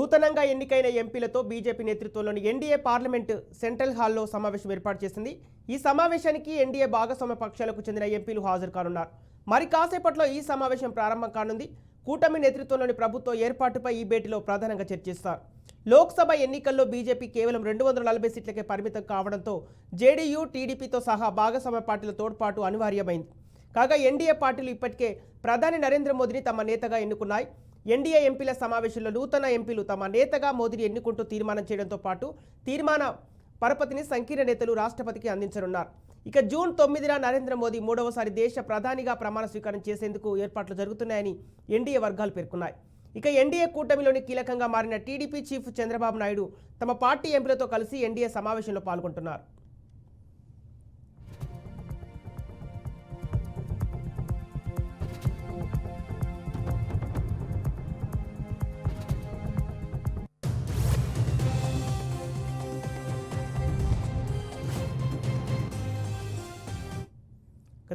నూతనంగా ఎన్నికైన ఎంపీలతో బీజేపీ నేతృత్వంలోని ఎన్డీఏ పార్లమెంటు సెంట్రల్ హాల్లో సమావేశం ఏర్పాటు చేసింది. ఈ సమావేశానికి ఎన్డీఏ భాగస్వామ్య పక్షాలకు చెందిన ఎంపీలు హాజరు కానున్నారు. మరి కాసేపట్లో ఈ సమావేశం ప్రారంభం కానుంది. కూటమి నేతృత్వంలోని ప్రభుత్వ ఏర్పాటుపై ఈ భేటీలో ప్రధానంగా చర్చిస్తారు లోక్సభ ఎన్నికల్లో బీజేపీ కేవలం రెండు వందల నలభై సీట్లకే పరిమితం కావడంతో జేడీయూ టీడీపీతో సహా భాగస్వామ్య పార్టీల తోడ్పాటు అనివార్యమైంది. కాగా ఎన్డీఏ పార్టీలు ఇప్పటికే ప్రధాని నరేంద్ర మోదీని తమ నేతగా ఎన్నుకున్నాయి. ఎన్డీఏ ఎంపీల సమావేశంలో నూతన ఎంపీలు తమ నేతగా మోదీని ఎన్నుకుంటూ తీర్మానం చేయడంతో పాటు తీర్మాన పరపతిని సంకీర్ణ నేతలు రాష్ట్రపతికి అందించనున్నారు. ఇక జూన్ తొమ్మిదిన నరేంద్ర మోదీ మూడవసారి దేశ ప్రధానిగా ప్రమాణ స్వీకారం చేసేందుకు ఏర్పాట్లు జరుగుతున్నాయని ఎన్డీఏ వర్గాలు పేర్కొన్నాయి. ఇక ఎన్డీఏ కూటమిలోని కీలకంగా మారిన టీడీపీ చీఫ్ చంద్రబాబు నాయుడు తమ పార్టీ ఎంపీలతో కలిసి ఎన్డీఏ సమావేశంలో పాల్గొంటున్నారు.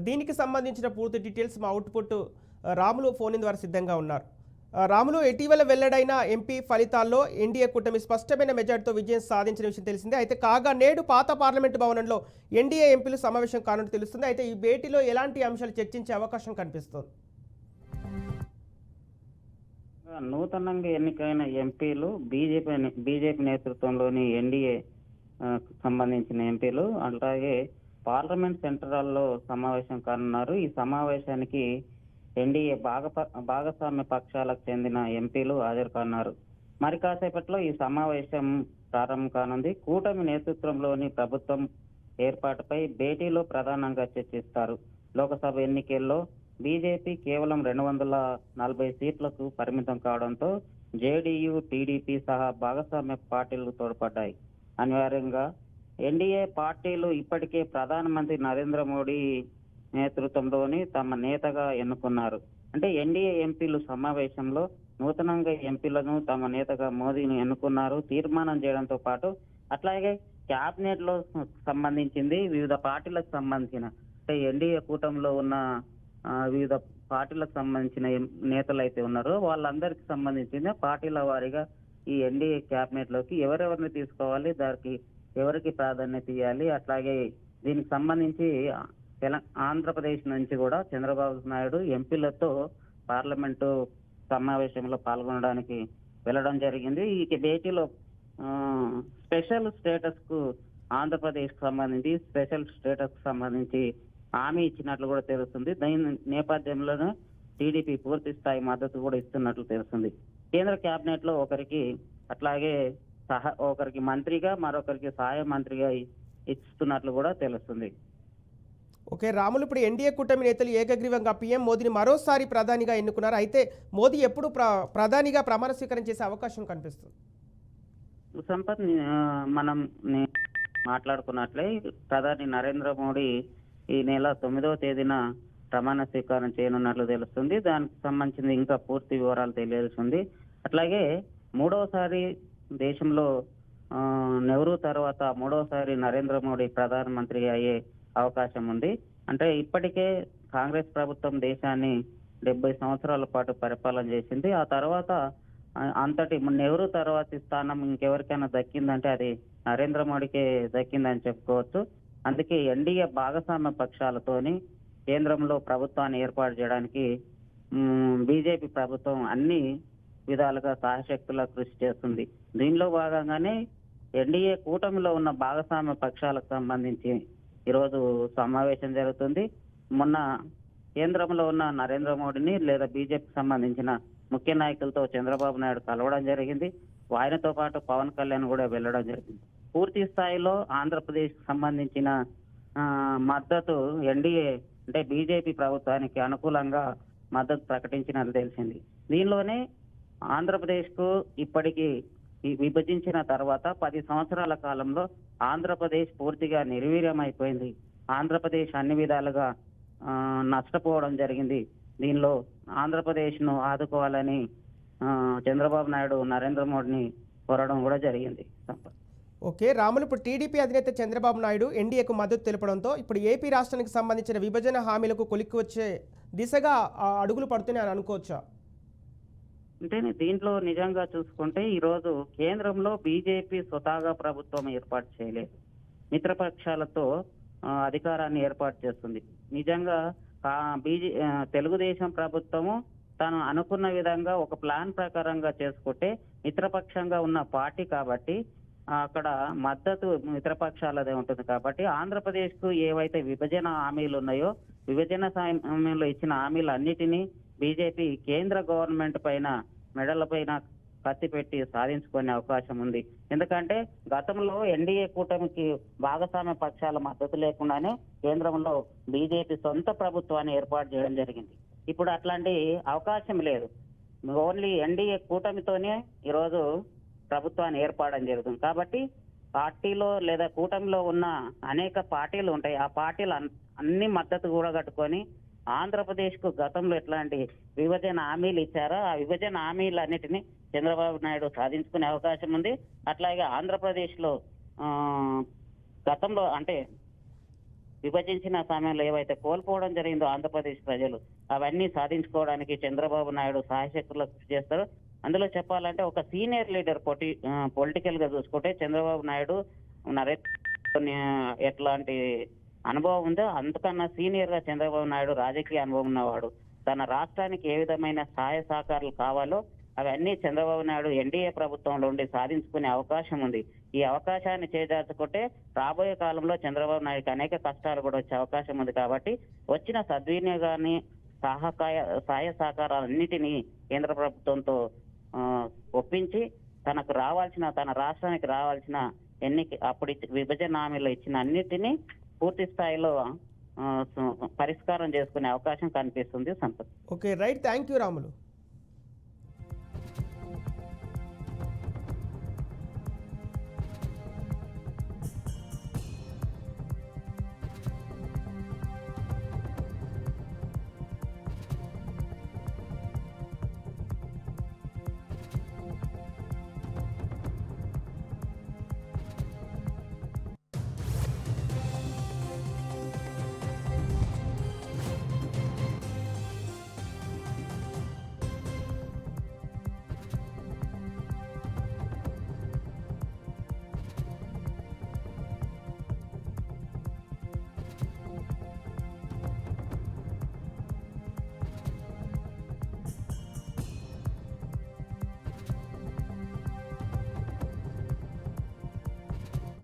దీనికి సంబంధించిన పూర్తి డీటెయిల్స్ మా అవుట్పుట్ రాములు ఫోన్ ద్వారా సిద్ధంగా ఉన్నారు. రాములు ఇటీవల వెల్లడైన ఎంపీ ఫలితాల్లో ఎన్డీఏ కూటమి స్పష్టమైన మెజార్టీతో విజయం సాధించిన విషయం తెలిసిందే. అయితే కాగా నేడు పాత పార్లమెంటు భవనంలో ఎన్డీఏ ఎంపీలు సమావేశం కానున్నట్టు తెలుస్తుంది. అయితే ఈ భేటీలో ఎలాంటి అంశాలు చర్చించే అవకాశం కనిపిస్తుంది? నూతనంగా ఎన్నికైన ఎంపీలు బీజేపీ బీజేపీ నేతృత్వంలోని ఎన్డీఏ సంబంధించిన ఎంపీలు అలాగే పార్లమెంట్ సెంట్రల్లో సమావేశం కానున్నారు. ఈ సమావేశానికి ఎన్డీఏ భాగ భాగస్వామ్య పక్షాలకు చెందిన ఎంపీలు హాజరు కానున్నారు. మరి కాసేపట్లో ఈ సమావేశం ప్రారంభం కానుంది. కూటమి నేతృత్వంలోని ప్రభుత్వం ఏర్పాటుపై భేటీలో ప్రధానంగా చర్చిస్తారు. లోకసభ ఎన్నికల్లో బీజేపీ కేవలం రెండు వందల నలభై సీట్లకు పరిమితం కావడంతో జేడీయూ టీడీపీ సహా భాగస్వామ్య పార్టీలు తోడ్పడ్డాయి. అనివార్యంగా ఎన్డీఏ పార్టీలు ఇప్పటికే ప్రధానమంత్రి నరేంద్ర మోడీ నేతృత్వంలోని తమ నేతగా ఎన్నుకున్నారు. అంటే ఎన్డీఏ ఎంపీలు సమావేశంలో నూతనంగా ఎంపీలను తమ నేతగా మోదీని ఎన్నుకున్నారు. తీర్మానం చేయడంతో పాటు అట్లాగే క్యాబినెట్లో సంబంధించింది వివిధ పార్టీలకు సంబంధించిన అంటే ఎన్డీఏ కూటమిలో ఉన్న వివిధ పార్టీలకు సంబంధించిన నేతలు అయితే ఉన్నారో వాళ్ళందరికి సంబంధించిన పార్టీల వారీగా ఈ ఎన్డీఏ క్యాబినెట్లోకి ఎవరెవరిని తీసుకోవాలి? దానికి ఎవరికి ప్రాధాన్యత ఇవ్వాలి అట్లాగే దీనికి సంబంధించి ఆంధ్రప్రదేశ్ నుంచి కూడా చంద్రబాబు నాయుడు ఎంపీలతో పార్లమెంటు సమావేశంలో పాల్గొనడానికి వెళ్ళడం జరిగింది. ఈ భేటీలో స్పెషల్ స్టేటస్కు ఆంధ్రప్రదేశ్కు సంబంధించి స్పెషల్ స్టేటస్కు సంబంధించి హామీ ఇచ్చినట్లు కూడా తెలుస్తుంది. దీని నేపథ్యంలోనే టీడీపీ పూర్తి స్థాయి మద్దతు కూడా ఇస్తున్నట్లు తెలుస్తుంది. కేంద్ర కేబినెట్లో ఒకరికి అట్లాగే సహా ఒకరికి మంత్రిగా మరొకరికి సహాయ మంత్రిగా ఇస్తున్నట్లు కూడా తెలుస్తుంది. ఓకే రాములు ఇప్పుడు ఎన్డీఏ కూటమి నేతలు ఏకగ్రీవంగా పీఎం మోదీని మరోసారి ప్రధానిగా ఎన్నుకున్నారు. అయితే మోదీ ఎప్పుడు ప్ర ప్రధానిగా ప్రమాణ స్వీకారం చేసే అవకాశం కనిపిస్తుంది? సంపత్ మనం మాట్లాడుకున్నట్లే ప్రధాని నరేంద్ర మోడీ ఈ నెల తొమ్మిదవ తేదీన ప్రమాణ స్వీకారం చేయనున్నట్లు తెలుస్తుంది. దానికి సంబంధించిన ఇంకా పూర్తి వివరాలు తెలియాల్సింది అట్లాగే మూడవసారి దేశంలో నెహ్రూ తర్వాత మూడోసారి నరేంద్ర మోడీ ప్రధానమంత్రి అయ్యే అవకాశం ఉంది. అంటే ఇప్పటికే కాంగ్రెస్ ప్రభుత్వం దేశాన్ని డెబ్బై సంవత్సరాల పాటు పరిపాలన చేసింది. ఆ తర్వాత అంతటి నెహ్రూ తర్వాతి స్థానం ఇంకెవరికైనా దక్కిందంటే అది నరేంద్ర మోడీకే దక్కిందని చెప్పుకోవచ్చు. అందుకే ఎన్డీఏ భాగస్వామ్య పక్షాలతోని కేంద్రంలో ప్రభుత్వాన్ని ఏర్పాటు చేయడానికి బీజేపీ ప్రభుత్వం అన్ని విధాలుగా సహశక్తుల కృషి చేస్తుంది. దీనిలో భాగంగానే ఎన్డీఏ కూటమిలో ఉన్న భాగస్వామ్య పక్షాలకు సంబంధించి ఈరోజు సమావేశం జరుగుతుంది. మొన్న కేంద్రంలో ఉన్న నరేంద్ర మోడీని లేదా బీజేపీకి సంబంధించిన ముఖ్య నాయకులతో చంద్రబాబు నాయుడు కలవడం జరిగింది. ఆయనతో పాటు పవన్ కళ్యాణ్ కూడా వెళ్ళడం జరిగింది. పూర్తి స్థాయిలో ఆంధ్రప్రదేశ్ సంబంధించిన మద్దతు ఎన్డీఏ అంటే బీజేపీ ప్రభుత్వానికి అనుకూలంగా మద్దతు ప్రకటించినట్లు తెలిసింది. దీనిలోనే ఆంధ్రప్రదేశ్కు ఇప్పటికీ ఈ విభజించిన తర్వాత పది సంవత్సరాల కాలంలో ఆంధ్రప్రదేశ్ పూర్తిగా నిర్వీర్యం అయిపోయింది ఆంధ్రప్రదేశ్ అన్ని విధాలుగా నష్టపోవడం జరిగింది. దీనిలో ఆంధ్రప్రదేశ్ను ఆదుకోవాలని చంద్రబాబు నాయుడు నరేంద్ర మోడీని కోరడం కూడా జరిగింది. ఓకే రాములు ఇప్పుడు టీడీపీ అధినేత చంద్రబాబు నాయుడు ఎన్డీఏకు మద్దతు తెలపడంతో ఇప్పుడు ఏపీ రాష్ట్రానికి సంబంధించిన విభజన హామీలకు కొలిక్కి వచ్చే దిశగా అడుగులు పడుతున్నాయని అనుకోవచ్చా? అంటే దీంట్లో నిజంగా చూసుకుంటే ఈరోజు కేంద్రంలో బీజేపీ స్వతహాగా ప్రభుత్వం ఏర్పాటు చేయలేదు. మిత్రపక్షాలతో అధికారాన్ని ఏర్పాటు చేస్తుంది. నిజంగా బీజే తెలుగుదేశం ప్రభుత్వము తాను అనుకున్న విధంగా ఒక ప్లాన్ ప్రకారంగా చేసుకుంటే మిత్రపక్షంగా ఉన్న పార్టీ కాబట్టి అక్కడ మద్దతు మిత్రపక్షాలదే ఉంటుంది కాబట్టి ఆంధ్రప్రదేశ్కు ఏవైతే విభజన హామీలు ఉన్నాయో విభజన సమయంలో ఇచ్చిన హామీలు అన్నిటినీ బీజేపీ కేంద్ర గవర్నమెంట్ పైన మెడలపైన కత్తి పెట్టి సాధించుకునే అవకాశం ఉంది. ఎందుకంటే గతంలో ఎన్డీఏ కూటమికి భాగస్వామ్య పక్షాల మద్దతు లేకుండానే కేంద్రంలో బీజేపీ సొంత ప్రభుత్వాన్ని ఏర్పాటు చేయడం జరిగింది. ఇప్పుడు అట్లాంటి అవకాశం లేదు. ఓన్లీ ఎన్డీఏ కూటమితోనే ఈరోజు ప్రభుత్వాన్ని ఏర్పడడం జరుగుతుంది. కాబట్టి పార్టీలో లేదా కూటమిలో ఉన్న అనేక పార్టీలు ఉంటాయి. ఆ పార్టీలు అన్- అన్ని మద్దతు కూడా కట్టుకొని ఆంధ్రప్రదేశ్కు గతంలో ఎట్లాంటి విభజన హామీలు ఇచ్చారో ఆ విభజన హామీలన్నిటిని చంద్రబాబు నాయుడు సాధించుకునే అవకాశం ఉంది. అట్లాగే ఆంధ్రప్రదేశ్లో ఆ, గతంలో అంటే విభజించిన సమయంలో ఏవైతే కోల్పోవడం జరిగిందో ఆంధ్రప్రదేశ్ ప్రజలు అవన్నీ సాధించుకోవడానికి చంద్రబాబు నాయుడు సహాయశక్తులు కృషి చేస్తారు. అందులో చెప్పాలంటే ఒక సీనియర్ లీడర్ పొటి పొలిటికల్గా చూసుకుంటే చంద్రబాబు నాయుడు నరేంద్ర ఎట్లాంటి అనుభవం ఉందో అంతకన్నా సీనియర్గా చంద్రబాబు నాయుడు రాజకీయ అనుభవం ఉన్నవాడు. తన రాష్ట్రానికి ఏ విధమైన సహాయ సహకారాలు కావాలో అవన్నీ చంద్రబాబు నాయుడు ఎన్డీఏ ప్రభుత్వంలో ఉండి సాధించుకునే అవకాశం ఉంది. ఈ అవకాశాన్ని చేజార్చుకుంటే రాబోయే కాలంలో చంద్రబాబు నాయుడుకి అనేక కష్టాలు కూడా వచ్చే అవకాశం ఉంది కాబట్టి వచ్చిన సద్వినియోగాన్ని సహకాయ సహాయ సహకారాలన్నిటినీ కేంద్ర ప్రభుత్వంతో ఒప్పించి తనకు రావాల్సిన తన రాష్ట్రానికి రావాల్సిన ఎన్ని అప్పుడు విభజన హామీలో ఇచ్చిన అన్నిటినీ పూర్తి స్థాయిలో పరిష్కారం చేసుకునే అవకాశం కనిపిస్తుంది Sampath. Okay right. Thank you Ramulu.